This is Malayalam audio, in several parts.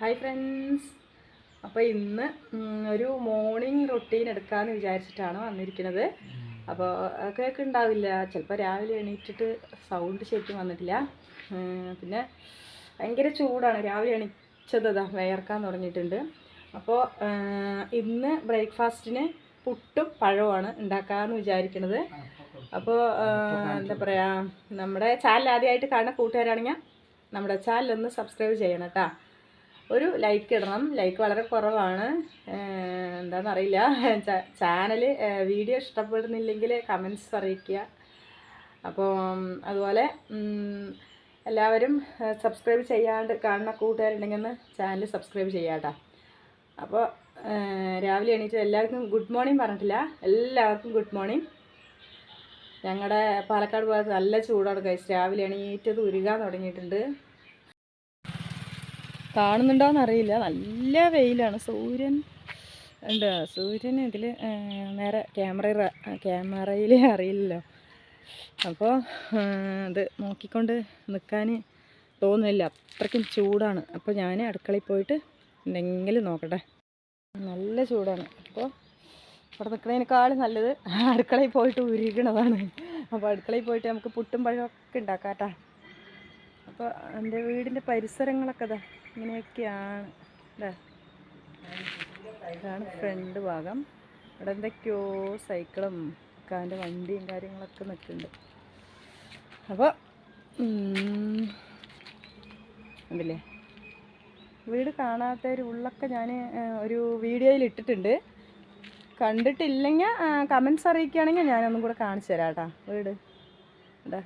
ഹായ് ഫ്രണ്ട്സ് അപ്പോൾ ഇന്ന് ഒരു മോർണിംഗ് റൊട്ടീൻ എടുക്കാമെന്ന് വിചാരിച്ചിട്ടാണ് വന്നിരിക്കുന്നത്. അപ്പോൾ കേക്ക് ഉണ്ടാവില്ല ചിലപ്പോൾ രാവിലെ എണീറ്റിട്ട് സൗണ്ട് ശരിക്കും വന്നിട്ടില്ല. പിന്നെ ഭയങ്കര ചൂടാണ്. രാവിലെ എണീച്ചത് വേർക്കാൻ തുടങ്ങിയിട്ടുണ്ട്. അപ്പോൾ ഇന്ന് ബ്രേക്ക്ഫാസ്റ്റിന് പുട്ടും പഴവുമാണ് ഉണ്ടാക്കാമെന്ന് വിചാരിക്കുന്നത് അപ്പോൾ എന്താ പറയുക നമ്മുടെ ചാനൽ ആദ്യമായിട്ട് കാണുന്ന കൂട്ടുകാരാണെങ്കിൽ നമ്മുടെ ചാനൽ ഒന്ന് സബ്സ്ക്രൈബ് ചെയ്യണം കേട്ടോ. ഒരു ലൈക്ക് ഇടണം. ലൈക്ക് വളരെ കുറവാണ്. എന്താണെന്നറിയില്ല ചാനൽ വീഡിയോ ഇഷ്ടപ്പെടുന്നില്ലെങ്കിൽ കമൻസ് അറിയിക്കുക. അപ്പോൾ അതുപോലെ എല്ലാവരും സബ്സ്ക്രൈബ് ചെയ്യാണ്ട് കാണുന്ന കൂട്ടുകാരുണ്ടെങ്കിൽ ഒന്ന് ചാനൽ സബ്സ്ക്രൈബ് ചെയ്യാട്ടോ അപ്പോൾ രാവിലെ എണീറ്റ് എല്ലാവർക്കും ഗുഡ് മോർണിംഗ് പറഞ്ഞിട്ടില്ല. എല്ലാവർക്കും ഗുഡ് മോർണിംഗ് ഞങ്ങളുടെ പാലക്കാട് ഭാഗത്ത് നല്ല ചൂടാണ് കഴിച്ച് രാവിലെ എണീറ്റത് ഉരുകാൻ തുടങ്ങിയിട്ടുണ്ട്. കാണുന്നുണ്ടോയെന്ന് അറിയില്ല നല്ല വെയിലാണ്. സൂര്യൻ ഉണ്ട് സൂര്യൻ ഇതിൽ നേരെ ക്യാമറ ക്യാമറയിൽ അറിയില്ലല്ലോ. അപ്പോൾ അത് നോക്കിക്കൊണ്ട് നിൽക്കാൻ തോന്നുന്നില്ല. അത്രയ്ക്കും ചൂടാണ്. അപ്പോൾ ഞാൻ അടുക്കളയിൽ പോയിട്ട് എന്തെങ്കിലും നോക്കട്ടെ. നല്ല ചൂടാണ്. അപ്പോൾ അവിടെ നിൽക്കുന്നതിനേക്കാളും നല്ലത് അടുക്കളയിൽ പോയിട്ട് ഉരുകണതാണ്. അപ്പോൾ അടുക്കളയിൽ പോയിട്ട് നമുക്ക് പുട്ടും പഴമൊക്കെ ഉണ്ടാക്കാം കേട്ടോ അപ്പോൾ എന്റെ വീടിന്റെ പരിസരങ്ങളൊക്കെ ഇതാ. ഇങ്ങനെയൊക്കെയാണ്. ഇതാ ഇതാണ് ഫ്രണ്ട് ഭാഗം. ഇവിടെ എന്തൊക്കെയോ സൈക്കിളും കാന്റെ വണ്ടിയും കാര്യങ്ങളൊക്കെ നിൽക്കുന്നുണ്ട്. അപ്പോൾ ഉണ്ടല്ലേ വീട് കാണാത്തവർ ഉള്ളൊക്കെ ഞാൻ ഒരു വീഡിയോയിൽ ഇട്ടിട്ടുണ്ട്. കണ്ടിട്ടില്ലെങ്കിൽ കമൻസ് അറിയിക്കുകയാണെങ്കിൽ ഞാനൊന്നും കൂടെ കാണിച്ചു തരാം കേട്ടോ വീട്. ഇതാ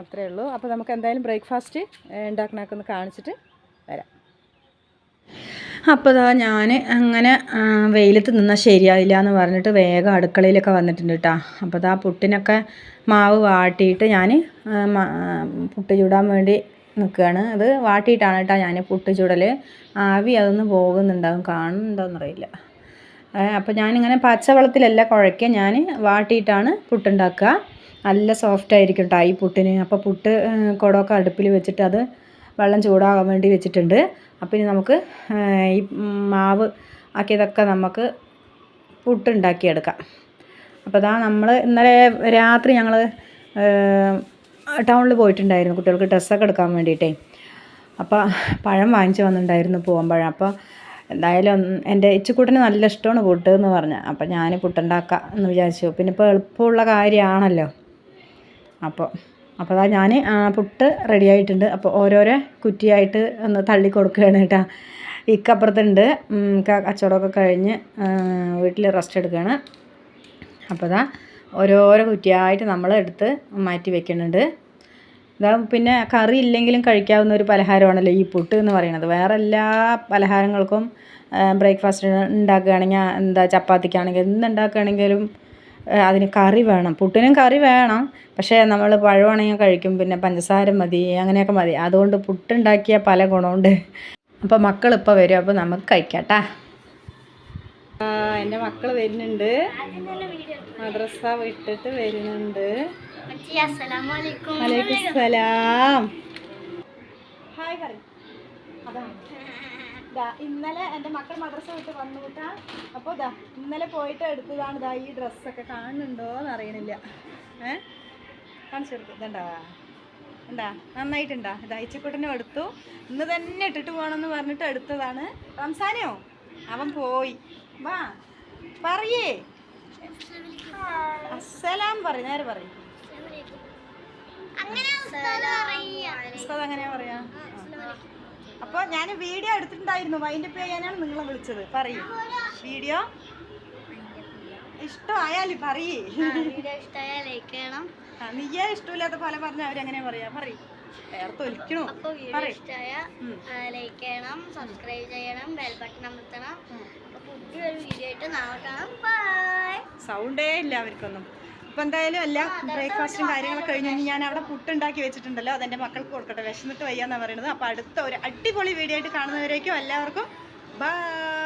അത്രേ ഉള്ളൂ. അപ്പോൾ നമുക്ക് എന്തായാലും ബ്രേക്ക്ഫാസ്റ്റ് ഉണ്ടാക്കണമൊക്കെ ഒന്ന് കാണിച്ചിട്ട് വരാം. അപ്പോൾ ഇതാ ഞാൻ അങ്ങനെ വെയിലത്ത് നിന്നാൽ ശരിയാവില്ല എന്ന് പറഞ്ഞിട്ട് വേഗം അടുക്കളയിലൊക്കെ വന്നിട്ടുണ്ട് കേട്ടോ അപ്പോൾ ഇതാ പുട്ടിനൊക്കെ മാവ് വാട്ടിയിട്ട് ഞാൻ പുട്ട് ചൂടാൻ വേണ്ടി നിൽക്കുകയാണ് അത് വാട്ടിയിട്ടാണ് കേട്ടോ ഞാൻ പുട്ട് ചൂടൽ ആവി അതൊന്ന് പോകുന്നുണ്ടാവും. കാണുന്നുണ്ടോയെന്നറിയില്ല അപ്പോൾ ഞാനിങ്ങനെ പച്ചവെള്ളത്തിലല്ല കുഴയ്ക്കുക ഞാൻ വാട്ടിയിട്ടാണ് പുട്ടുണ്ടാക്കുക നല്ല സോഫ്റ്റ് ആയിരിക്കും കേട്ടോ ഈ പുട്ടിന്. അപ്പോൾ പുട്ട് കുടമൊക്കെ അടുപ്പിൽ വെച്ചിട്ട് അത് വെള്ളം ചൂടാകാൻ വേണ്ടി വെച്ചിട്ടുണ്ട്. അപ്പോൾ ഇനി നമുക്ക് ഈ മാവ് ആക്കിയതൊക്കെ നമുക്ക് പുട്ടുണ്ടാക്കിയെടുക്കാം. അപ്പോൾ അതാ നമ്മൾ ഇന്നലെ രാത്രി ഞങ്ങൾ ടൗണിൽ പോയിട്ടുണ്ടായിരുന്നു കുട്ടികൾക്ക് ഡ്രസ്സൊക്കെ എടുക്കാൻ വേണ്ടിയിട്ടേ. അപ്പോൾ പഴം വാങ്ങിച്ച് വന്നിട്ടുണ്ടായിരുന്നു പൂവൻ പഴം. അപ്പോൾ എന്തായാലും എന്റെ ഇച്ചിക്കൂട്ടിന് നല്ല ഇഷ്ടമാണ് പുട്ട് എന്ന് പറഞ്ഞാൽ അപ്പോൾ ഞാൻ പുട്ടുണ്ടാക്കാം എന്ന് വിചാരിച്ചു. പിന്നെ ഇപ്പോൾ എളുപ്പമുള്ള കാര്യമാണല്ലോ. അപ്പോൾ അപ്പോൾ അതാ ഞാൻ പുട്ട് റെഡി ആയിട്ടുണ്ട്. അപ്പോൾ ഓരോരോ കുറ്റിയായിട്ട് ഒന്ന് തള്ളി കൊടുക്കുകയാണ് കേട്ടോ. ഇക്കപ്പുറത്തുണ്ട്. കച്ചവടമൊക്കെ കഴിഞ്ഞ് വീട്ടിൽ റെസ്റ്റ് എടുക്കുകയാണ്. അപ്പോൾ അതാ ഓരോരോ കുറ്റിയായിട്ട് നമ്മൾ എടുത്ത് മാറ്റി വെക്കുന്നുണ്ട്. ഇതാ പിന്നെ കറി ഇല്ലെങ്കിലും കഴിക്കാവുന്ന ഒരു പലഹാരമാണല്ലോ ഈ പുട്ട് എന്ന് പറയുന്നത്. വേറെ എല്ലാ പലഹാരങ്ങൾക്കും ബ്രേക്ക്ഫാസ്റ്റ് ഉണ്ടാക്കുകയാണെങ്കിൽ എന്താ ചപ്പാത്തിക്കാണെങ്കിൽ എന്തുണ്ടാക്കുകയാണെങ്കിലും അതിന് കറി വേണം. പുട്ടിനും കറി വേണം. പക്ഷേ നമ്മൾ പഴമാണെങ്കിൽ കഴിക്കും. പിന്നെ പഞ്ചസാര മതി അങ്ങനെയൊക്കെ മതി. അതുകൊണ്ട് പുട്ടുണ്ടാക്കിയ പല ഗുണമുണ്ട്. അപ്പോൾ മക്കൾ ഇപ്പോൾ വരും. അപ്പോൾ നമുക്ക് കഴിക്കാട്ടാ. എന്റെ മക്കൾ വരുന്നുണ്ട്. മദ്രസ വിട്ടിട്ട് വരുന്നുണ്ട്. വലൈക്കും സലാം ഹായ് കറി അതാ. ദാ ഇന്നലെ എന്റെ മക്കൾ മദ്രസ വിട്ട് വന്നു വിട്ടാ അപ്പോൾ ദാ ഇന്നലെ പോയിട്ട് എടുത്തതാണ് ദാ ഈ ഡ്രസ്സൊക്കെ. കാണുന്നുണ്ടോ എന്ന് അറിയണില്ല. ഏ? കാണിച്ചു കൊടുത്തു ഇതുണ്ടാ? ഉണ്ടാ നന്നായിട്ടുണ്ടാ. ഇതാ ഇച്ചക്കുട്ടനും എടുത്തു. ഇന്ന് തന്നെ ഇട്ടിട്ട് പോകണമെന്ന് പറഞ്ഞിട്ട് എടുത്തതാണ്. റംസാനോ? അവൻ പോയി. വാ പറയേ. അസ്സലാം പറയും നേരെ പറയാ. അപ്പോൾ ഞാൻ വീഡിയോ എടുത്തിട്ടുണ്ടായിരുന്നു. വൈൻഡപ്പ് ചെയ്യാനാണ് നിങ്ങളെ വിളിച്ചത്. പറയൂ. വീഡിയോ ഇഷ്ടമായാലും പറയേ. നീയേ ഇഷ്ടമില്ലാത്ത പല പറഞ്ഞ അവരെങ്ങനെ പറയാ? പറയ്. വേറെ തൊലിക്കണോ ലൈക്ക് ചെയ്യണം സബ്സ്ക്രൈബ് ചെയ്യണം ബെൽ ബട്ടൺ അമർത്തണം. അപ്പൊ പുതിയൊരു വീഡിയോ ആയിട്ട് നാളെ കാണാം. ബൈ സൗണ്ടേ ഇല്ല അവർക്കൊന്നും. അപ്പോൾ എന്തായാലും എല്ലാം ബ്രേക്ക്ഫാസ്റ്റും കാര്യങ്ങളൊക്കെ കഴിഞ്ഞ് ഞാൻ അവിടെ പുട്ടുണ്ടാക്കി വെച്ചിട്ടുണ്ടല്ലോ. അതെന്റെ മക്കൾക്ക് കൊടുക്കട്ടെ. വിശന്നിട്ട് വയ്യാന്നാണ് പറയുന്നത്. അപ്പോൾ അടുത്ത ഒരു അടിപൊളി വീഡിയോ ആയിട്ട് കാണുന്നവരേക്കും എല്ലാവർക്കും ബൈ.